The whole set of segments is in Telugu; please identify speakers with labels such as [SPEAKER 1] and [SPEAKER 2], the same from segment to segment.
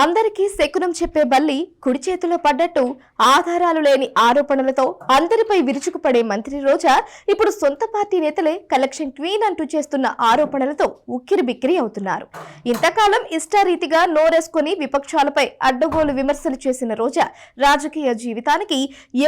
[SPEAKER 1] అందరికీ శకునం చెప్పే బల్లి కుడి చేతిలో పడ్డట్టు ఆధారాలు లేని ఆరోపణలతో అందరిపై విరుచుకుపడే మంత్రి రోజా ఇప్పుడు సొంత పార్టీ నేతలే కలెక్షన్ క్వీన్ అంటూ చేస్తున్న ఆరోపణలతో ఉక్కిరి బిక్కిరి అవుతున్నారు. ఇంతకాలం ఇష్టారీతిగా నోరేసుకుని విపక్షాలపై అడ్డగోలు విమర్శలు చేసిన రోజా రాజకీయ జీవితానికి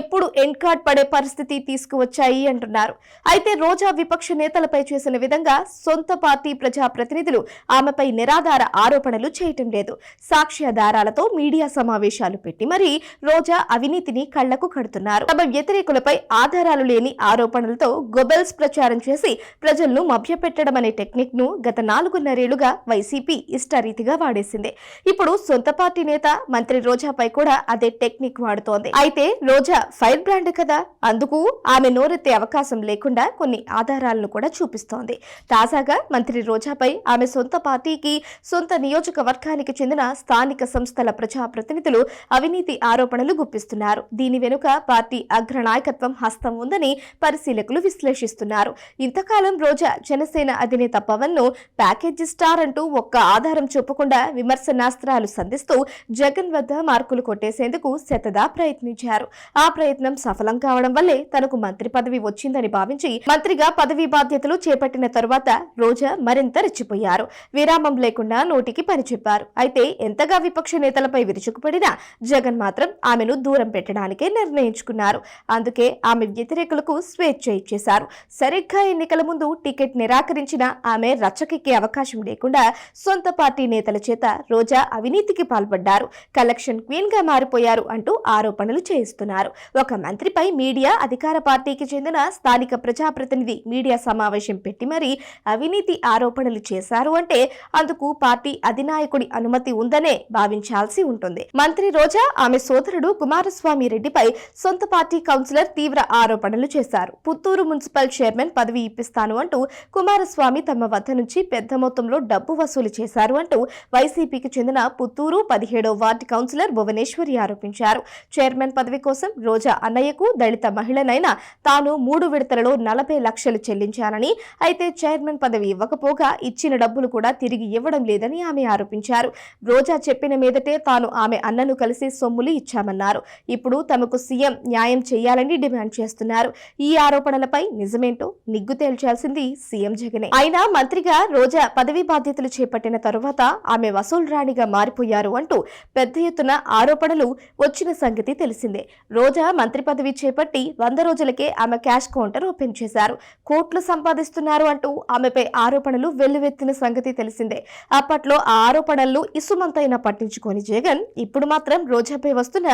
[SPEAKER 1] ఎప్పుడు ఎన్కార్డ్ పడే పరిస్థితి తీసుకువచ్చాయి అంటున్నారు. అయితే రోజా విపక్ష నేతలపై చేసిన విధంగా సొంత పార్టీ ప్రజా ప్రతినిధులు ఆమెపై నిరాధార ఆరోపణలు చేయటం లేదు. సాక్షి సాక్ష్యాధారాలతో మీడియా సమావేశాలు పెట్టి మరి రోజా అవినీతిని కళ్ళకు కడుతున్నారు. తమ వ్యతిరేకులపై ఆధారాలు లేని ఆరోపణలతో గొబెల్స్ ప్రచారం చేసి ప్రజలను మభ్యపెట్టడం అనే టెక్నిక్ను గత నాలుగున్నరేళ్ళుగా వైసీపీ ఇష్టారీతిగా వాడేసింది. ఇప్పుడు సొంత పార్టీ నేత మంత్రి రోజాపై కూడా అదే టెక్నిక్ వాడుతోంది. అయితే రోజా ఫైర్ బ్రాండ్ కదా? అందుకు ఆమె నోరెత్తే అవకాశం లేకుండా కొన్ని ఆధారాలను కూడా చూపిస్తోంది. తాజాగా మంత్రి రోజాపై ఆమె సొంత పార్టీకి సొంత నియోజకవర్గానికి చెందిన స్థానిక సంస్థల ప్రజాప్రతినిధులు అవినీతి ఆరోపణలు గుప్పిస్తున్నారు. దీని వెనుక పార్టీ అగ్రనాయకత్వం హస్తం ఉందని పరిశీలకులు విశ్లేషిస్తున్నారు. ఇంతకాలం రోజా జనసేన అధినేత పవన్ను ప్యాకేజీ స్టార్ అంటూ ఒక్క ఆధారం చూపకుండా విమర్శనాస్త్రాలు సంధిస్తూ జగన్ వద్ద మార్కులు కొట్టేసేందుకు శతదా ప్రయత్నించారు. ఆ ప్రయత్నం సఫలం కావడం వల్లే తనకు మంత్రి పదవి వచ్చిందని భావించి మంత్రిగా పదవి బాధ్యతలు చేపట్టిన తరువాత రోజా మరింత రెచ్చిపోయారు. విరామం లేకుండా నోటికి పని చెప్పారు. అయితే ఎంతగా విపక్ష నేతలపై విరుచుకుపడిన జగన్ మాత్రం ఆమెను దూరం పెట్టడానికే నిర్ణయించుకున్నారు. అందుకే ఆమె వ్యతిరేకులకు స్వేచ్ఛ ఇచ్చేశారు. సరిగ్గా ఎన్నికల ముందు టికెట్ నిరాకరించిన ఆమె రచ్చకెక్కే అవకాశం లేకుండా సొంత పార్టీ నేతల చేత రోజా అవినీతికి పాల్పడ్డారు. కలెక్షన్ క్వీన్గా మారిపోయారు అంటూ ఆరోపణలు చేయిస్తున్నారు. ఒక మంత్రిపై మీడియా అధికార పార్టీకి చెందిన స్థానిక ప్రజాప్రతినిధి మీడియా సమావేశం పెట్టి మరీ అవినీతి ఆరోపణలు చేశారు అంటే అందుకు పార్టీ అధినాయకుడి అనుమతి ఉందనే భావించాల్సి ఉంటుంది. మంత్రి రోజా ఆమె సోదరుడు కుమారస్వామి రెడ్డిపై సొంత పార్టీ కౌన్సిలర్ తీవ్ర ఆరోపణలు చేశారు. పుత్తూరు మున్సిపల్ చైర్మన్ పదవి ఇప్పిస్తాను అంటూ కుమారస్వామి తమ వద్ద నుంచి పెద్ద మొత్తంలో డబ్బు వసూలు చేశారు అంటూ వైసీపీకి చెందిన పుత్తూరు పదిహేడో వార్డు కౌన్సిలర్ భువనేశ్వరి ఆరోపించారు. చైర్మన్ పదవి కోసం రోజా అన్నయ్యకు దళిత మహిళనైనా తాను మూడు విడతలలో నలభై లక్షలు చెల్లించానని అయితే చైర్మన్ పదవి ఇవ్వకపోగా ఇచ్చిన డబ్బులు కూడా తిరిగి ఇవ్వడం లేదని ఆమె ఆరోపించారు. రోజా చెప్పిన మీదటే తాను ఆమె అన్నను కలిసి సొమ్ములు ఇచ్చామన్నారు. ఇప్పుడు తమకు సీఎం న్యాయం చేయాలని డిమాండ్ చేస్తున్నారు. ఈ ఆరోపణలపై నిజమేంటో నిగ్గు తేల్చాల్సింది సీఎం జగనే. అయినా మంత్రిగా రోజా పదవీ బాధ్యతలు చేపట్టిన తరువాత ఆమె వసూలు రాణిగా మారిపోయారు అంటూ పెద్ద ఎత్తున ఆరోపణలు వచ్చిన సంగతి తెలిసిందే. రోజా మంత్రి పదవి చేపట్టి వంద రోజులకే ఆమె క్యాష్ కౌంటర్ ఓపెన్ చేశారు. కోట్లు సంపాదిస్తున్నారు అంటూ ఆమెపై ఆరోపణలు వెల్లువెత్తిన సంగతి తెలిసిందే. అప్పట్లో ఆ ఆరోపణలు ఇసుమంతైనా పట్టించుకొని జగన్ ఇప్పుడు మాత్రం రోజాపై వస్తున్న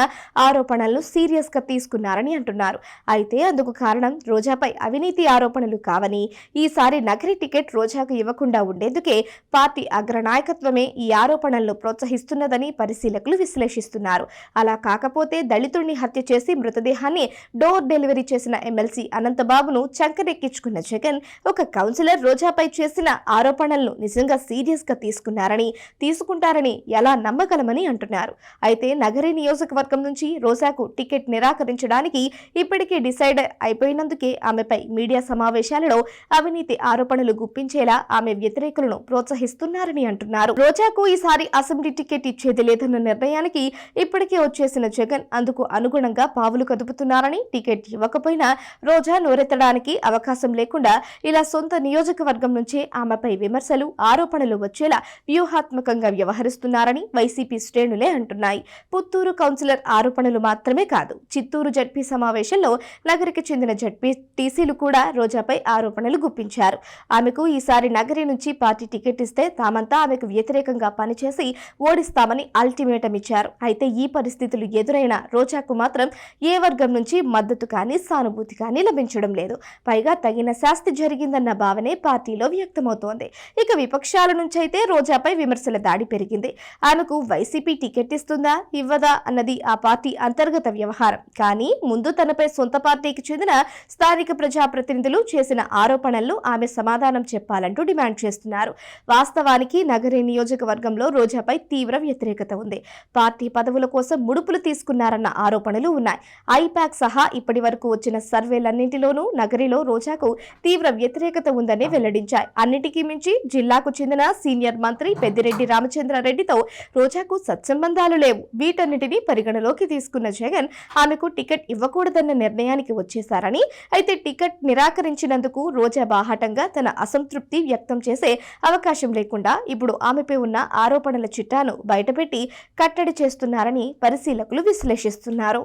[SPEAKER 1] ఆరోపణలను సీరియస్గా తీసుకున్నారని అంటున్నారు. అయితే అందుకు కారణం రోజాపై అవినీతి ఆరోపణలు కావని ఈసారి నగరి టికెట్ రోజాకు ఇవ్వకుండా ఉండేందుకే పార్టీ అగ్రనాయకత్వమే ఈ ఆరోపణలను ప్రోత్సహిస్తున్నదని పరిశీలకులు విశ్లేషిస్తున్నారు. అలా కాకపోతే దళితుడిని హత్య చేసి మృతదేహాన్ని డోర్ డెలివరీ చేసిన ఎమ్మెల్సీ అనంతబాబును చంకరెక్కించుకున్న జగన్ ఒక కౌన్సిలర్ రోజాపై చేసిన ఆరోపణలను నిజంగా సీరియస్గా తీసుకున్నారని తీసుకుంటారని ఎలా నమ్మగలమని అంటున్నారు. అయితే నగరి నియోజకవర్గం నుంచి రోజాకు టికెట్ నిరాకరించడానికి ఇప్పటికే డిసైడ్ అయిపోయినందుకే ఆమెపై మీడియా సమావేశాలలో అవినీతి ఆరోపణలు గుప్పించేలా ఆమె వ్యతిరేకులను ప్రోత్సహిస్తున్నారని అంటున్నారు. రోజాకు ఈసారి అసెంబ్లీ టికెట్ ఇచ్చేది లేదన్న నిర్ణయానికి ఇప్పటికే వచ్చేసిన జగన్ అందుకు అనుగుణంగా పావులు కదుపుతున్నారని టికెట్ ఇవ్వకపోయినా రోజా నోరెత్తడానికి అవకాశం లేకుండా ఇలా సొంత నియోజకవర్గం నుంచే ఆమెపై విమర్శలు ఆరోపణలు వచ్చేలా వ్యూహాత్మకంగా వ్యవహరిస్తున్నారని వైసీపీ శ్రేణులే అంటున్నాయి. పుత్తూరు కౌన్సిలర్ ఆరోపణలు మాత్రమే కాదు. చిత్తూరు జడ్పీ సమావేశంలో నగరికి చెందిన జడ్పీ టీసీలు కూడా రోజాపై ఆరోపణలు గుప్పించారు. ఆమెకు ఈసారి నగరి నుంచి పార్టీ టికెట్ ఇస్తే తామంతా ఆమెకు వ్యతిరేకంగా పనిచేసి ఓడిస్తామని అల్టిమేటం ఇచ్చారు. అయితే ఈ పరిస్థితులు ఎదురైన రోజాకు మాత్రం ఏ వర్గం నుంచి మద్దతు కానీ సానుభూతి కానీ లభించడం లేదు. పైగా తగిన శాస్తి జరిగిందన్న భావనే పార్టీలో వ్యక్తమవుతోంది. ఇక విపక్షాల నుంచి అయితే రోజాపై విమర్శల దాడి పెరిగింది. తనకు వైసీపీ టికెట్ ఇస్తుందా ఇవ్వదా అన్నది ఆ పార్టీ అంతర్గత వ్యవహారం. కానీ ముందు తనపై సొంత పార్టీకి చెందిన స్థానిక ప్రజాప్రతినిధులు చేసిన ఆరోపణలను ఆమె సమాధానం చెప్పాలంటూ డిమాండ్ చేస్తున్నారు. వాస్తవానికి నగరి నియోజకవర్గంలో రోజాపై తీవ్ర వ్యతిరేకత ఉంది. పార్టీ పదవుల కోసం ముడుపులు తీసుకున్నారన్న ఆరోపణలు ఉన్నాయి. ఐపాక్ సహా ఇప్పటి వరకు వచ్చిన సర్వేలన్నింటిలోనూ నగరిలో రోజాకు తీవ్ర వ్యతిరేకత ఉందని వెల్లడించాయి. అన్నిటికీ మించి జిల్లాకు చెందిన సీనియర్ మంత్రి పెద్దిరెడ్డి రామచంద్రారెడ్డితో రోజాకు సత్సంబంధాలు లేవు. వీటన్నిటినీ పరిగణలోకి తీసుకున్న జగన్ ఆమెకు టికెట్ ఇవ్వకూడదన్న నిర్ణయానికి వచ్చేశారని అయితే టికెట్ నిరాకరించినందుకు రోజా బాహాటంగా తన అసంతృప్తి వ్యక్తం చేసే అవకాశం లేకుండా ఇప్పుడు ఆమెపై ఉన్న ఆరోపణల చిట్టాను బయటపెట్టి కట్టడి చేస్తున్నారని పరిశీలకులు విశ్లేషిస్తున్నారు.